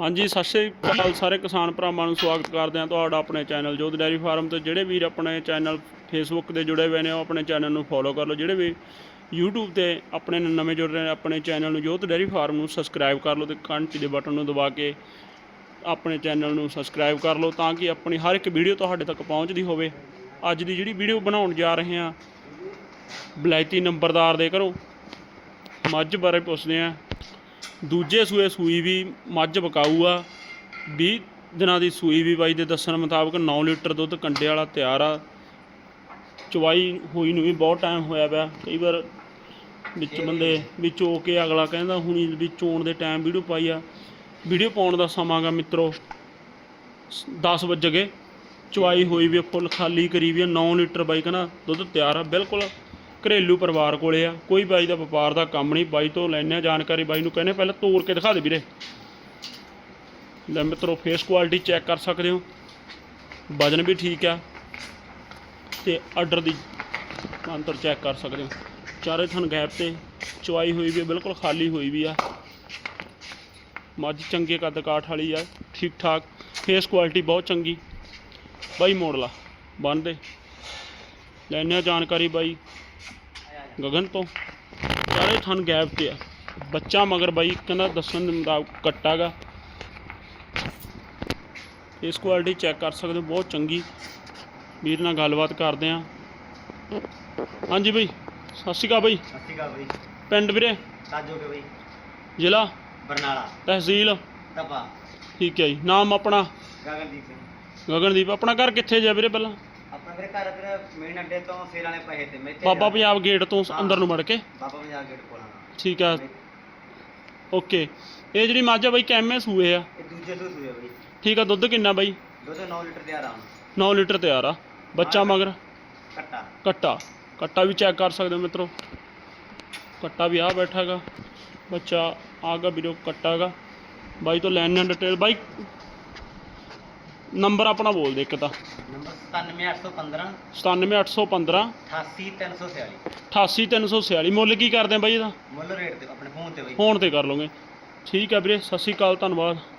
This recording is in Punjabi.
ਹਾਂਜੀ, ਸਤਿ ਸ਼੍ਰੀ ਅਕਾਲ ਸਾਰੇ ਕਿਸਾਨ ਭਰਾਵਾਂ ਨੂੰ ਸਵਾਗਤ ਕਰਦੇ ਹਾਂ ਤੁਹਾਡਾ ਆਪਣੇ ਚੈਨਲ ਜੋਤ ਡੈਰੀ ਫਾਰਮ ਤੇ। ਜਿਹੜੇ ਵੀਰ ਆਪਣੇ ਚੈਨਲ ਫੇਸਬੁੱਕ ਤੇ ਜੁੜੇ ਹੋਏ ਨੇ, ਉਹ ਆਪਣੇ ਚੈਨਲ ਨੂੰ ਫੋਲੋ ਕਰ ਲਓ। ਜਿਹੜੇ ਵੀ YouTube ਤੇ ਆਪਣੇ ਨਵੇਂ ਜੁੜ ਰਹੇ ਨੇ, ਆਪਣੇ ਚੈਨਲ ਨੂੰ ਜੋਤ ਡੈਰੀ ਫਾਰਮ ਨੂੰ ਸਬਸਕ੍ਰਾਈਬ ਕਰ ਲਓ ਤੇ ਘੰਟੀ ਦੇ ਬਟਨ ਨੂੰ ਦਬਾ ਕੇ ਆਪਣੇ ਚੈਨਲ ਨੂੰ ਸਬਸਕ੍ਰਾਈਬ ਕਰ ਲਓ ਤਾਂ ਕਿ ਆਪਣੀ ਹਰ ਇੱਕ ਵੀਡੀਓ ਤੁਹਾਡੇ ਤੱਕ ਪਹੁੰਚਦੀ ਹੋਵੇ। ਅੱਜ ਦੀ ਜਿਹੜੀ ਵੀਡੀਓ ਬਣਾਉਣ ਜਾ ਰਹੇ ਹਾਂ, ਬਲੈਤੀ ਨੰਬਰਦਾਰ ਦੇ ਘਰੋਂ। ਮੱਝ ਬਾਰੇ ਪੁੱਛਦੇ ਹਾਂ। ਦੂਜੇ ਸੂਏ ਸੂਈ ਵੀ ਮੱਝ ਬਕਾਊ ਆ। 20 ਦਿਨਾਂ ਦੀ ਸੂਈ ਵੀ ਬਾਈ ਦੇ ਦੱਸਣ ਮੁਤਾਬਕ 9 ਲੀਟਰ ਦੁੱਧ ਕੰਡੇ ਵਾਲਾ ਤਿਆਰ ਆ। ਚਵਾਈ ਹੋਈ ਨੂੰ ਵੀ ਬਹੁਤ ਟਾਈਮ ਹੋਇਆ ਪਿਆ। ਕਈ ਵਾਰ ਵਿੱਚ ਬੰਦੇ ਵਿੱਚ ਹੋ ਕੇ ਅਗਲਾ ਕਹਿੰਦਾ ਹੁਣੀ ਵੀ ਚੋਣ ਦੇ ਟਾਈਮ ਵੀਡੀਓ ਪਾਈ ਆ। ਵੀਡੀਓ ਪਾਉਣ ਦਾ ਸਮਾਂ ਗਾ ਮਿੱਤਰੋ 10 ਵਜੇ ਗਏ। ਚਵਾਈ ਹੋਈ ਵੀ ਫੁੱਲ ਖਾਲੀ ਕਰੀ ਵੀ ਆ। 9 ਲੀਟਰ ਬਾਈ ਕਹਿੰਦਾ ਦੁੱਧ ਤਿਆਰ ਆ। ਬਿਲਕੁਲ ਘਰੇਲੂ ਪਰਿਵਾਰ ਕੋਲੇ ਆ। ਕੋਈ ਬਾਈ ਦਾ ਵਪਾਰ ਦਾ ਕੰਮ ਨਹੀਂ। ਬਾਈ ਤੋਂ ਲੈਣੇ ਆ ਜਾਣਕਾਰੀ। ਬਾਈ ਨੂੰ ਕਹਿੰਦੇ ਪਹਿਲਾਂ ਤੋੜ ਕੇ ਦਿਖਾ ਦੇ ਵੀਰੇ। ਲੈ ਮਿੱਤਰੋ ਫੇਸ ਕੁਆਲਿਟੀ ਚੈੱਕ ਕਰ ਸਕਦੇ ਹੋ। ਵਜਨ ਵੀ ਠੀਕ ਆ ਤੇ ਆਰਡਰ ਦੀ ਅੰਤਰ ਚੈੱਕ ਕਰ ਸਕਦੇ ਹੋ। ਚਾਰੇ ਥਣ ਗੈਪ ਤੇ ਚੁਆਈ ਹੋਈ ਵੀ ਬਿਲਕੁਲ ਖਾਲੀ ਹੋਈ ਵੀ ਆ। ਮੱਝ ਚੰਗੇ ਕੱਦ ਕਾਠ ਵਾਲੀ ਆ, ਠੀਕ ਠਾਕ। ਫੇਸ ਕੁਆਲਿਟੀ ਬਹੁਤ ਚੰਗੀ। ਬਾਈ ਮੋੜ ਲਾ ਬੰਨ ਦੇ ਲੈਣੇ ਜਾਣਕਾਰੀ ਬਾਈ। ਗਗਨ ਤੋਂ। ਚਾਰੇ ਥਣ ਗੈਪ ਤੇ ਆ। ਬੱਚਾ ਮਗਰ ਬਾਈ ਕਹਿੰਦਾ ਦੱਸਣ ਦੇ ਮੁਤਾਬਕ ਕੱਟਾ ਗਾ। ਇਸ ਕੁਆਲਿਟੀ ਚੈੱਕ ਕਰ ਸਕਦੇ ਹੋ ਬਹੁਤ ਚੰਗੀ। ਵੀਰ ਨਾਲ ਗੱਲਬਾਤ ਕਰਦੇ ਆ ਹਾਂਜੀ ਬਾਈ ਸਤਿ ਸ਼੍ਰੀ ਅਕਾਲ ਬਾਈ। ਸਤਿ ਸ਼੍ਰੀ ਅਕਾਲ ਬਈ। ਪਿੰਡ ਵੀਰੇ? ਸਾਜੋ ਕੇ ਬਈ। ਜ਼ਿਲ੍ਹਾ? ਬਰਨਾਲਾ। ਤਹਿਸੀਲ? ਤਪਾ। ਠੀਕ ਹੈ ਜੀ। ਨਾਮ ਆਪਣਾ? ਗਗਨਦੀਪ ਸਿੰਘ। ਗਗਨਦੀਪ। ਆਪਣਾ ਘਰ ਕਿੱਥੇ ਜਾ ਵੀਰੇ ਪਹਿਲਾਂ? ਮੇਰੇ ਘਰ ਵੀਰੇ ਮੇਨ ਅੱਡੇ ਤੋਂ ਸੇਲ ਵਾਲੇ ਪੈਸੇ ਤੇ ਮੈਂ ਇੱਥੇ ਬਾਬਾ ਪੰਜਾਬ ਗੇਟ ਤੋਂ। ਅੰਦਰ ਨੂੰ ਵੜ ਕੇ? ਬਾਬਾ ਪੰਜਾਬ ਗੇਟ ਕੋਲ ਠੀਕ ਆ। ਓਕੇ। ਇਹ ਜਿਹੜੀ ਮੱਝ ਆ ਬਾਈ ਕਿੰਨੇ ਸੂਏ ਆ? ਇਹ ਦੂਜੇ ਤੋਂ ਸੂਏ ਬਈ। ਠੀਕ ਆ ਦੁੱਧ ਕਿੰਨਾ ਬਾਈ? ਦੁੱਧ 9 ਲੀਟਰ ਦੇ ਆਰਾਮ 9 ਲੀਟਰ ਤਿਆਰ ਆ। ਬੱਚਾ ਮਗਰ? ਕੱਟਾ। ਕੱਟਾ। ਕੱਟਾ ਵੀ ਚੈੱਕ ਕਰ ਸਕਦੇ ਹੋ ਮਿੱਤਰੋ। ਕੱਟਾ ਵੀ ਆ ਬੈਠਾ ਹੈਗਾ। ਬੱਚਾ ਆਗਾ ਵੀਰੋ ਕੱਟਾ ਹੈਗਾ। ਬਾਈ ਤੋਂ ਲੈਣ ਡਿਟੇਲ ਬਾਈ ਨੰਬਰ ਆਪਣਾ ਬੋਲ ਦੇ ਇੱਕ ਤਾਂ। ਨੰਬਰ 97815 97815 88346 88346 ਮੁੱਲ ਕੀ ਕਰਦੇ ਆ ਬਾਈ ਇਹਦਾ? ਮੁੱਲ ਰੇਟ ਤੇ ਆਪਣੇ ਫੋਨ ਤੇ ਬਈ। ਫੋਨ ਤੇ ਕਰ ਲਓਗੇ ਠੀਕ ਆ ਵੀਰੇ ਸਤਿ ਸ਼੍ਰੀ ਅਕਾਲ ਧੰਨਵਾਦ।